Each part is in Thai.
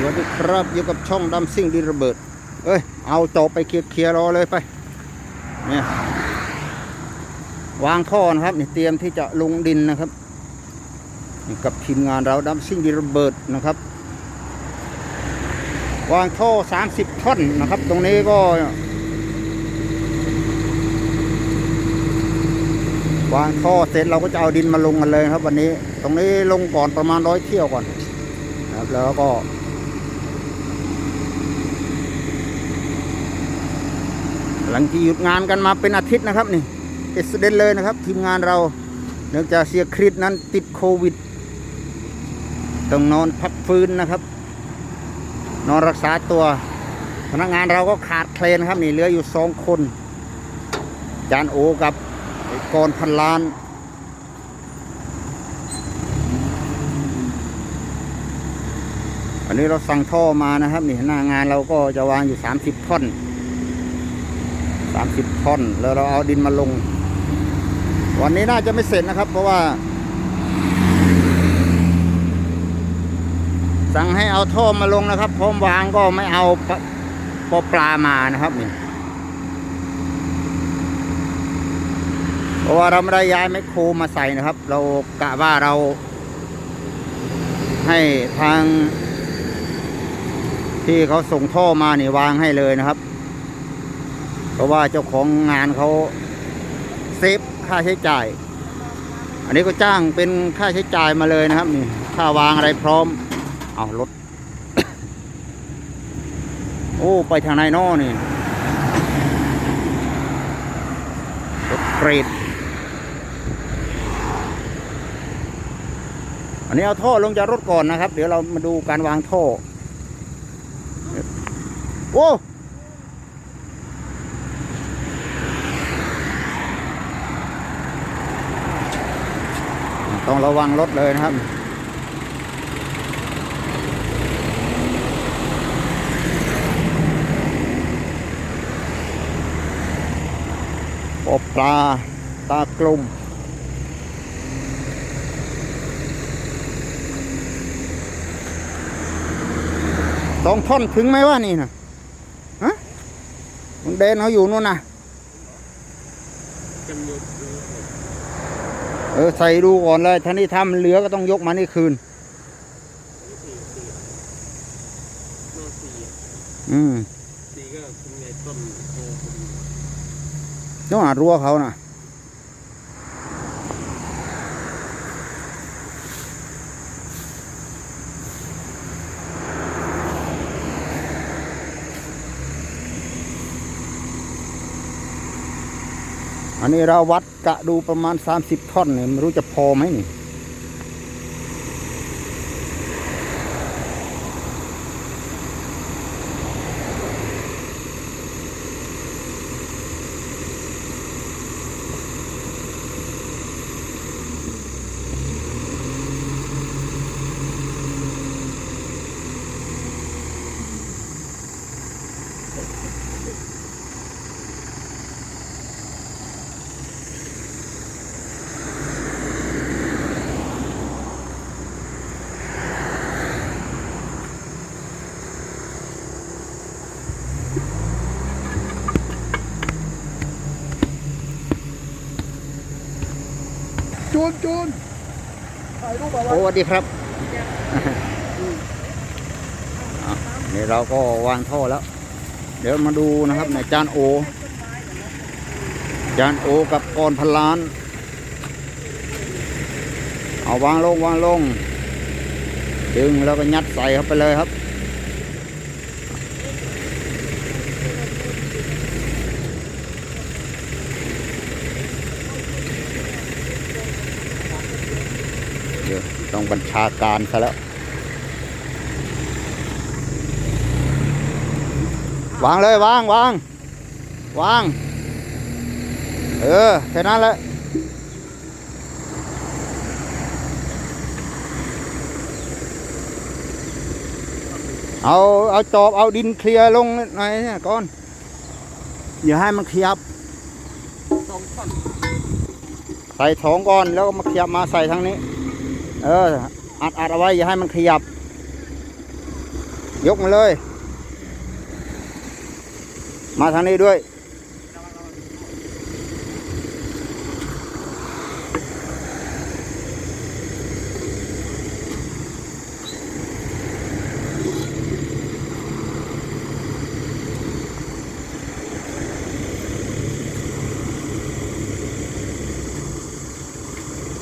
สวัสดีครับอยู่กับช่องดำซิ่งดินระเบิด เอ้ย เอาจอบไปเคลียร์เคลียร์รอเลยไป เนี่ยวางท่อนะครับนี่เตรียมที่จะลงดินนะครับนี่กับทีมงานเราดำซิ่งดินระเบิดนะครับ วางท่อ 30 ท่อนนะครับ ตรงนี้ก็ วางท่อเสร็จเราก็จะเอาดินมาลงกันเลยครับ วันนี้ ตรงนี้ลงก่อนประมาณร้อยเที่ยวก่อนครับแล้วก็ ลังที่หยุดงานกันมาเป็นอาทิตย์นะครับนี่เอสเดนเลยนะครับ ทีมงานเราเนื่องจากเสียคริสนั้นติดโควิดต้องนอนพักฟื้นนะครับ นอนรักษาตัว พนักงานเราก็ขาดเคลนครับนี่เหลืออยู่สองคน จานโอกับไอ้กรพันล้านอันนี้เราสั่งท่อมานะครับนี่หน้างานเราก็จะวางอยู่ 30ท่อน 30ท่อน แล้วเราเอาดินมาลง วันนี้น่าจะไม่เสร็จนะครับ เพราะว่า สั่งให้เอาท่อมาลงนะครับ พร้อมวางก็ไม่เอาปปอปลามานะครับนี่เพราะว่าเราไม่ได้ย้ายแมคโครมาใส่นะครับ เรากะว่าเรา ให้ทางที่เขาส่งท่อมานี่วางให้เลยนะครับ เพราะว่าเจ้าของงานเขาเซฟค่าใช้จ่าย อันนี้ก็จ้างเป็นค่าใช้จ่ายมาเลยนะครับนี่ค่าวางอะไรพร้อม เอารถ โอ้ ไปทางไหนนอนี่รถเกรดอันนี้เอาท่อลงจากรถก่อนนะครับ เดี๋ยวเรามาดูการวางท่อ โอ้ ต้องระวังรถเลยนะครับปอปลาตากลมสองท่อนถึงไหมวะนี่นะฮะมันเดนเขาอยู่นู่นนะเออใส่ดูก่อนเลยท่านี้ถ้ามันเหลือก็ต้องยกมานี่คืนอืมสีก็คุณไงต้นโพคุณต้องหารั้วเขานะ อันนี้เราวัดกะดูประมาณ 30 ท่อนเนี่ยไม่รู้จะพอไหมนี่ จูนถ่ายรูปเอาโอ้ไว้สวัสดีครับอะนี่เราก็วางท่อแล้ว เดี๋ยวมาดูนะครับในจานโอ จานโอกับกรพันล้าน เอาวางลงวางลง ดึงแล้วก็ยัดใส่เข้าไปเลยครับ เดี๋ยวต้องบัญชาการซะแล้ว วางเลยวางวางวาง เออ แค่นั้นแหละเอา เอาจอบเอาดินเคลียร์ลงหน่อยเนี่ยก่อนอย่าให้มันขยับสองท่อนใส่ท้องก่อนแล้วก็มาขยับมาใส่ทางนี้ เอออัดอัดเอาไว้อย่าให้มันขยับ ยกมาเลย มาทางนี้ด้วย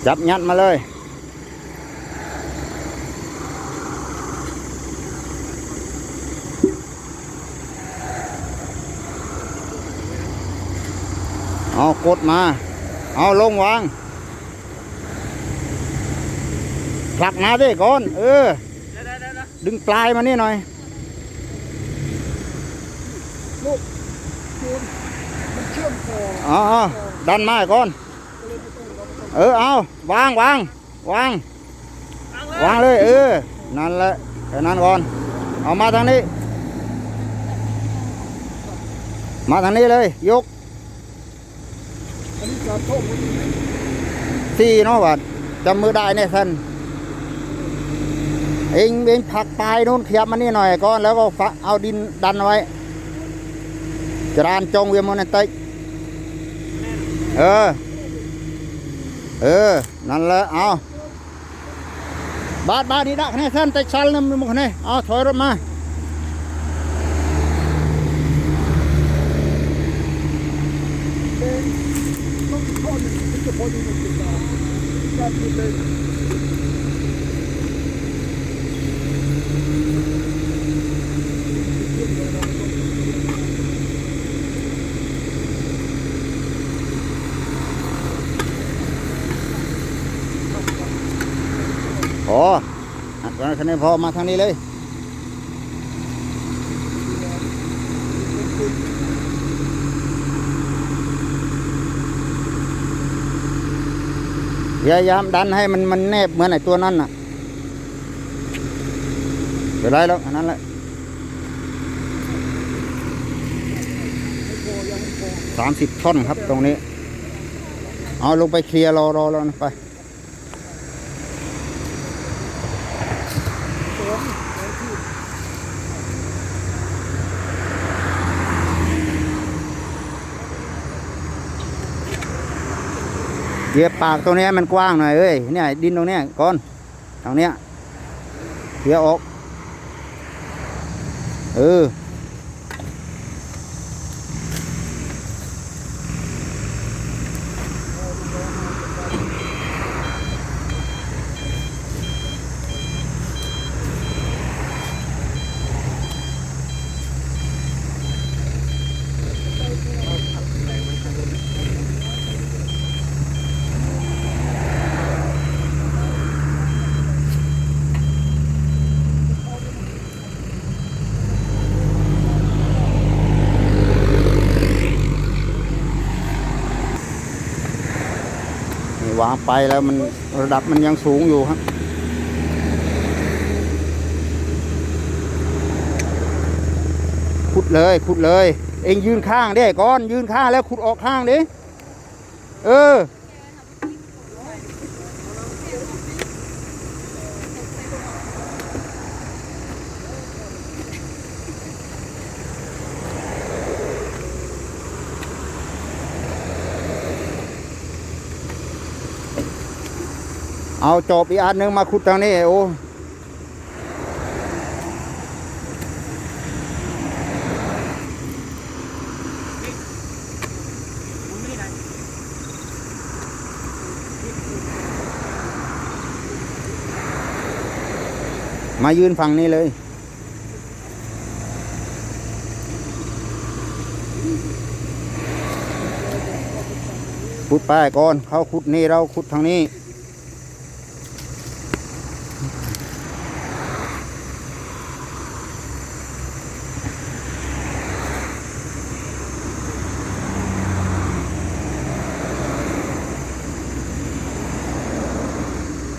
จับยัดมาเลย เอากดมา เอาลงวางผลักมาดิก่อน เออ ดึงปลายมานี่หน่อย ลูกคูณมันเชื่อมต่ออาเอดันมาก่อน เออ เอาวางวางวาง วางเลย เออ นั่นแหละแค่นั้นก่อน เอามาทางนี้ มาทางนี้เลย ยก อันนี้การโทษมัน สี่เนาะบัดจำมือได้เนี่ยท่านเองเองผักปลายนู้นขยับมานี่หน่อยก่อนแล้วก็ฝะเอาดินดันไว้จรานจงเวียมอนตยเออ เออ นั่นแหละเอาบาดบาดนี่ดักเนี่ยท่านแต่ชันนึงมุกเนี่ยเอาถอยรถมา เองต้องโทษ มันจะพอดีมันติดตามการ พยพยายามดันให้มันมันแนบเหมือนไอ้ตัวนั้นน่ะเดี๋ยวไรแล้วอันนั้นแหละสามสิบท่อนครับตรงนี้ เอาลงไปเคลียร์รอรอรอไป เหยียบปากตรงนี้มันกว้างหน่อยเอ้ยเนี่ยดินตรงนี้ก้อนทางเนี้ยเคลียออกเออ วาไปแล้วมันระดับมันยังสูงอยู่ครับ ขุดเลยขุดเลย เองยืนข้างได้ก่อน ยืนข้างแล้วขุดออกข้างดิเออ เอาจอบอีกอันหนึ่งมาขุดทางนี้โอ้มายืนฝั่งนี้เลย ขุดไปก่อน เขาขุดนี่เราขุดทางนี้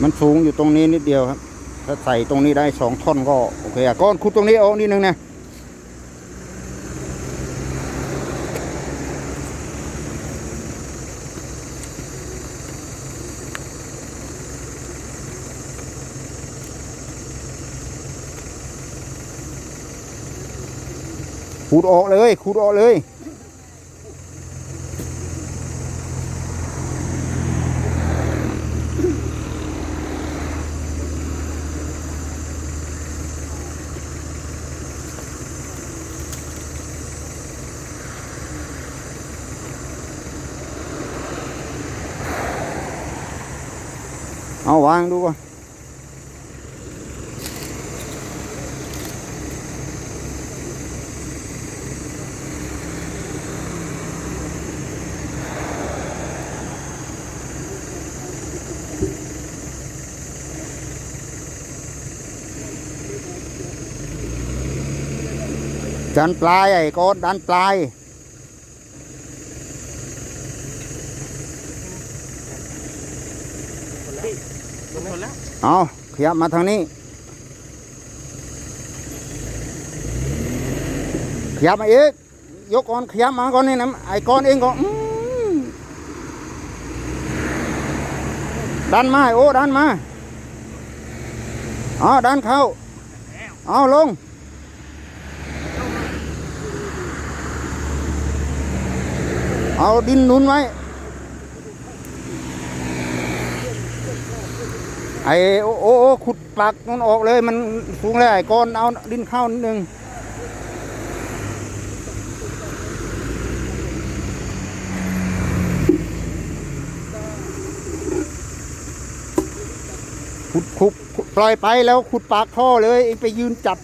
มันสูงอยู่ตรงนี้นิดเดียวครับ ถ้าใส่ตรงนี้ได้สองท่อนก็โอเคอะก้อนขุดตรงนี้เอานิดนึงนะขูดออกเลยขูดออกเลย เอาวางดูก่อนดันปลายไอ้ก้อนดันปลาย ลงแล้ว เอาขยับมาทางนี้ ขยับมาอีก ยกก่อนขยับมาก่อนนี่นะไอ้ก้อนเองก็ดันมาโอ้ดันมาเอาดันเข้าเอาลงเอาดินหนุนไว้ ไอ้โอ้โอ้ขุดปากมันออกเลย มันสูงเลยไอ้ก้อนเอาดินเข้านิดนึงขุดขุดขุดปล่อยไปแล้วขุดปากท่อเลยเองไปยืนจับ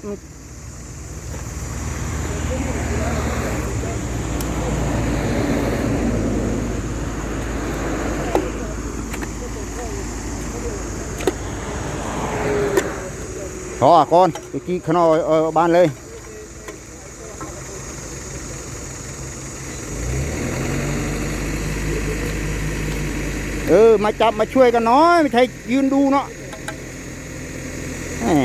มันท่อก้อนไปกี้ขางนอยเออบ้านเลย เออ มาจับมาช่วยกันหน้อย ไม่ใช่ยืนดูเนาะแหม่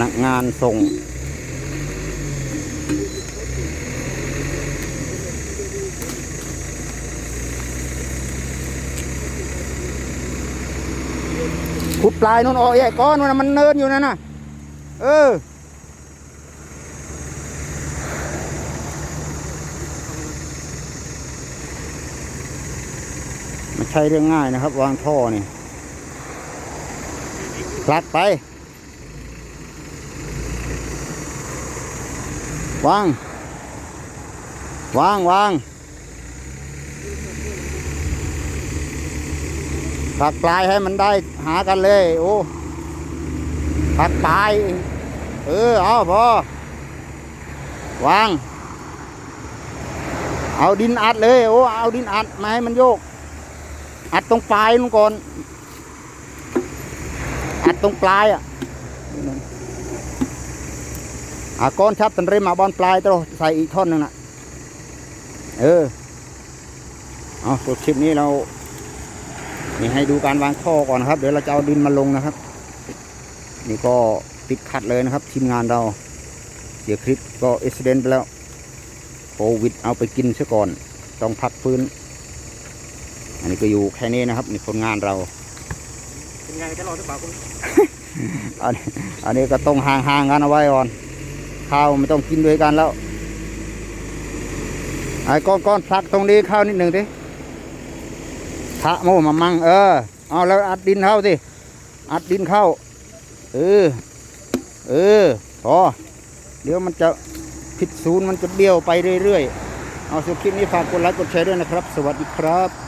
นักงานส่ง ขุดปลายนู่นออกไอ้ก้อนนู่นมันเนินอยู่นั่นน่ะ เออ ไม่ใช่เรื่องง่ายนะครับ วางท่อนี่พลัดไป วาง วางวาง ปักปลายให้มันได้หากันเลย โอ้ปักปลาย เออ เอาพอ วาง เอาดินอัดเลย โอ้ เอาดินอัดมาให้มันโยก อัดตรงปลายลงก่อน อัดตรงปลายอะอาก้อนชับตันเรมมาบอลปลายตัวใส่อีกท่อนหนึ่งนะเออ เอาตัวคลิปนี้เรา นี่ให้ดูการวางท่อก่อนนะครับ เดี๋ยวเราจะเอาดินมาลงนะครับ นี่ก็ติดขัดเลยนะครับทีมงานเราเสียคลิปก็เอ็กซิเดนไปแล้วโควิดเอาไปกินซะก่อน ต้องพักฟื้น อันนี้ก็อยู่แค่นี้นะครับนี่ผลงานเราเป็นไงจะรอหรือเปล่าคุณอันนี้อันนี้ก็ต้องห่างๆกันเอาไว้ก่อนข้าวไม่ต้องกินด้วยกันแล้วไอ้ก้อนก้อนๆพลักตรงนี้เข้านิดหนึ่งดิ ทะโมมามั่งเออ เอาแล้วอัดดินเข้าสิ อัดดินเข้า เออ เออ พอ เดี๋ยวมันจะผิดศูนย์มันจะเบี้ยวไปเรื่อยๆ เอาสุดคลิปนี้ฝากกดไลค์กดแชร์ด้วยนะครับ สวัสดีครับ